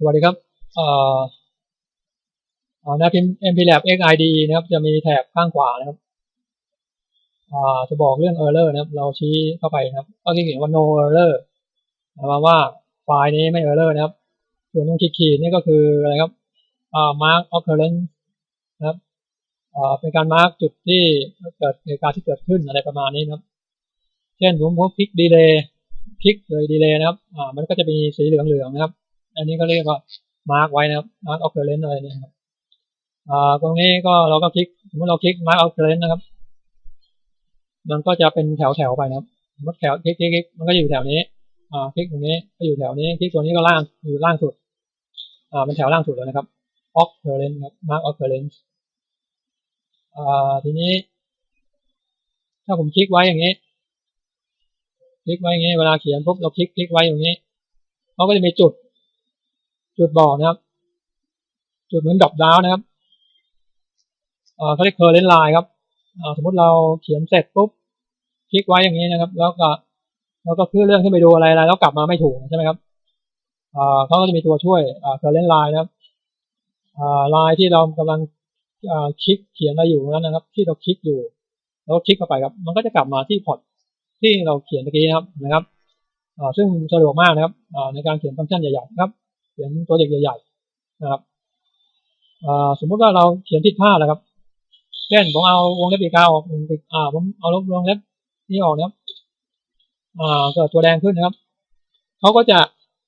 สวัสดีครับเอ่อเอ่อหน้าพิมพ์ MPLAB XID นะครับ จะมีแถบข้างขวานะครับอ่าจะบอกเรื่อง error นะครับ เราชี้เข้าไปนะครับก็เขียนว่า no error หมายความว่าไฟล์นี้ไม่ error นะครับ ส่วนตรงขีดๆนี่ก็คืออะไรครับอ่า mark occurrence นะครับอ่าเป็นการ mark จุดที่เกิดเหตุการณ์ที่เกิดขึ้นอะไรประมาณนี้นะครับ เช่นผมผมคลิก delay คลิกโดย delay นะครับอ่ามันก็จะมีสีเหลืองๆนะครับ อันนี้ก็เรียกว่า mark ไว้นะครับ mark occurrence อะไรเนี่ยครับอ่าตรงนี้ก็เราก็คลิกสมมติเราคลิก mark occurrence นะครับ มันก็จะเป็นแถวแถวๆไปนะครับสมมติแถวคลิกคลิกคลิกมันก็อยู่แถวนี้อ่าคลิกตรงนี้ก็อยู่แถวนี้คลิกตัวนี้ก็ล่างอยู่ล่างสุดอ่าเป็นแถวล่างสุดเลยนะครับ occurrence ครับ mark occurrence อ่าทีนี้ ถ้าผมคลิกไว้อย่างนี้คลิกไว้อย่างนี้เวลาเขียนปุ๊บเราคลิกคลิกไว้อย่างนี้เขาก็จะมีจุด จุดบอนะครับ จุดเหมือนดรอปดาวนะครับเขาเรียก current line ครับสมมติเราเขียนเสร็จปุ๊บคลิกไว้อย่างนี้นะครับ แล้วก็แล้วก็ขึ้นเรื่องขึ้นไปดูอะไรอะไรแล้วกลับมาไม่ถูกใช่ไหมครับเขาก็จะมีตัวช่วยอ่า current line นะครับอ่า line ที่เรากำลังคลิกเขียนอะไรอยู่นั้นนะครับ ที่เราคลิกอยู่ แล้วก็คลิกเข้าไปครับ มันก็จะกลับมาที่พอร์ตที่เราเขียนเมื่อกี้นะครับนะครับซึ่งสะดวกมากนะครับในการเขียนฟังก์ชันใหญ่ๆนะครับ ขียนโปรเจกใหญ่ๆนะครับสมมุติว่าเราเขียนผิดพลาดแล้วครับเช่นผมเอาวงเล็บปีกาออกอ่าผมเอาลบวงเล็บนี้ออกนะครับอ่าเกิดตัวแดงขึ้นนะครับเขาก็จะ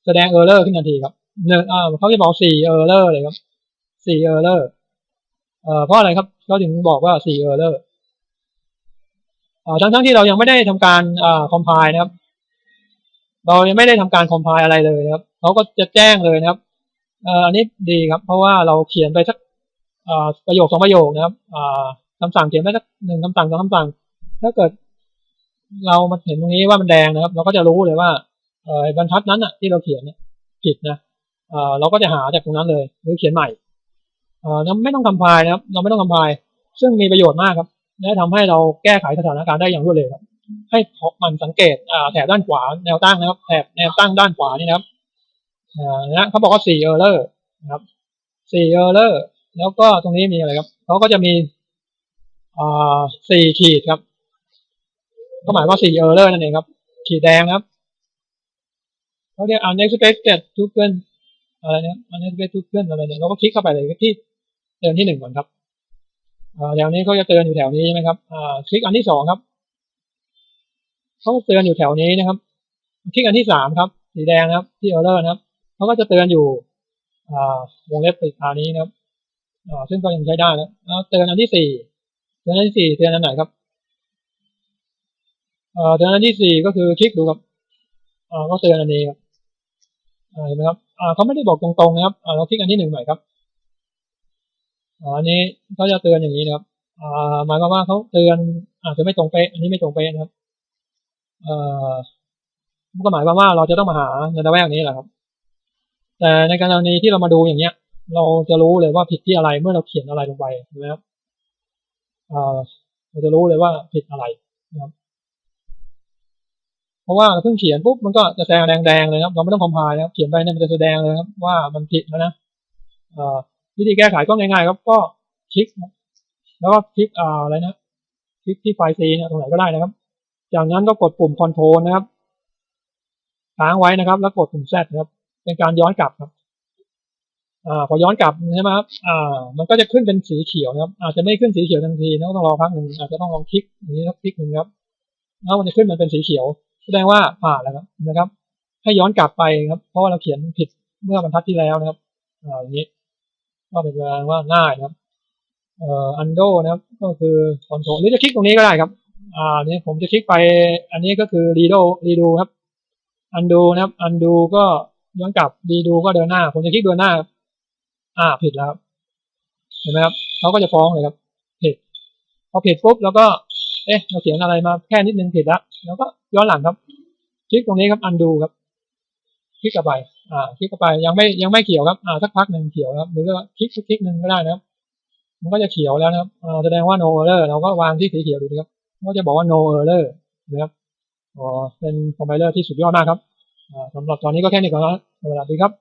แสดงเออร์เลอร์ขึ้นทันทีครับหนึ่งอ่าเขาจะบอกสี่เออร์เลอร์เลยครับสี่เออร์เลอร์เอ่อเพราะอะไรครับเขาถึงบอกว่าสี่เออร์เลอร์อ่าทั้งทั้งที่เรายังไม่ได้ทำการอ่าคอมไพล์นะครับ เรายังไม่ได้ทำการคอมไพล์อะไรเลยนะครับเขาก็จะแจ้งเลยนะครับอันนี้ดีครับ เพราะว่าเราเขียนไปสักประโยคสองประโยคนะครับอ่าคำสั่งเขียนไปสักหนึ่งคำสั่งสองคำสั่ง ถ้าเกิดเรามาเห็นตรงนี้ว่ามันแดงนะครับ เราก็จะรู้เลยว่าบรรทัดนั้นอะที่เราเขียนผิดนะเราก็จะหาจากตรงนั้นเลย หรือเขียนใหม่เราไม่ต้องคำพายนะครับ เราไม่ต้องคำพาย ซึ่งมีประโยชน์มากครับและทำให้เราแก้ไขสถานการณ์ได้อย่างรวดเร็วครับ ให้มันสังเกตแถบด้านขวาแนวตั้งนะครับแถบแนวตั้งด้านขวานี่นะครับนะเขาบอกว่าสี่เออร์เลอร์นะครับสี่เออร์เลอร์แล้วก็ตรงนี้มีอะไรครับเขาก็จะมีสี่ขีดครับก็หมายว่าสี่เออร์เลอร์นั่นเองครับ ขีดแดงนะครับเขาเรียก unexpected token อะไรเนี่ย unexpected token อะไรเนี่ยเราก็คลิกเข้าไปเลยที่เตือนที่หนึ่งก่อนครับอ่าแถวนี้เขาจะเตือนอยู่แถวนี้ใช่ไหมครับคลิกอันที่สองครับ เขาเตือนอยู่แถวนี้นะครับคลิกอันที่สามครับ สีแดงครับ ที่เออร์เลอร์นะครับเขาก็จะเตือนอยู่วงเล็บปิดอันนี้นะครับซึ่งก็ยังใช้ได้นะแล้วเตือนอันที่สี่เตือนอันที่สี่เตือนอันไหนครับเตือนอันที่สี่ก็คือคลิกดูครับก็เตือนอันนี้ครับเห็นไหมครับเขาไม่ได้บอกตรงๆนะครับเราคลิกอันที่หนึ่งใหม่ครับอันนี้ก็จะเตือนอย่างนี้นะครับหมายความว่าเขาเตือนอาจจะไม่ตรงเป๊ะอันนี้ไม่ตรงเป๊ะนะครับ เอ่อก็หมายความว่าเราจะต้องมาหาในระแวกนี้แหละครับ แต่ในกรณีที่เรามาดูอย่างเนี้ย เราจะรู้เลยว่าผิดที่อะไรเมื่อเราเขียนอะไรลงไปนะครับเอ่อเราจะรู้เลยว่าผิดอะไรนะครับเพราะว่าเพิ่งเขียนปุ๊บมันก็จะแสดงแดงๆเลยครับเราไม่ต้องคอมไพล์นะครับเขียนไปเนี่ยมันจะแสดงเลยครับว่ามันผิดแล้วนะวิธีแก้ไขก็ง่ายๆครับก็คลิกแล้วก็คลิกอ่าอะไรนะคลิกที่ไฟล์ C เนี่ยตรงไหนก็ได้นะครับ จากนั้นก็กดปุ่ม Control นะครับค้างไว้นะครับ แล้วกดปุ่ม Z ครับ เป็นการย้อนกลับครับอ่าพอย้อนกลับใช่ไหมครับอ่า มันก็จะขึ้นเป็นสีเขียวนะครับ อาจจะไม่ขึ้นสีเขียวทันทีนะต้องรอพักหนึ่งอาจจะต้องลองคลิกอย่างนี้สักคลิกหนึ่งครับแล้วมันจะขึ้นมันเป็นสีเขียว แสดงว่าผ่านแล้วครับนะครับ ให้ย้อนกลับไปครับ เพราะว่าเราเขียนผิดเมื่อบรรทัดที่แล้วนะครับอ่าอย่างนี้ก็เป็นการว่าง่ายนะครับเอ่อ undo นะครับ ก็คือ control หรือจะคลิกตรงนี้ก็ได้ครับ อ่านี่ผมจะคลิกไป อันนี้ก็คือ redo redo ครับ undo นะครับ undo ก็ย้อนกลับ redo ก็เดินหน้า ผมจะคลิกเดินหน้า อ่า ผิดแล้วครับ เห็นไหมครับเขาก็จะฟ้องเลยครับ ผิด พอผิดปุ๊บแล้วก็ เอ๊ะ เราเขียนอะไรมาแค่นิดนึงผิดแล้ว แล้วก็ย้อนหลังครับ คลิกตรงนี้ครับ undo ครับ คลิกกลับไป อ่า คลิกกลับไป ยังไม่ยังไม่เขียวครับ อ่า สักพักหนึ่งเขียวครับ หรือว่าคลิกสักคลิกหนึ่งก็ได้นะครับมันก็จะเขียวแล้วนะครับอ่าแสดงว่า no error เราก็วางที่สีเขียวดูนะครับ ก็จะบอกว่า no error นะครับอ๋อเป็นคอมไพเลอร์ที่สุดยอดมากครับสำหรับตอนนี้ก็แค่นี้ก่อนนะสวัสดีครับ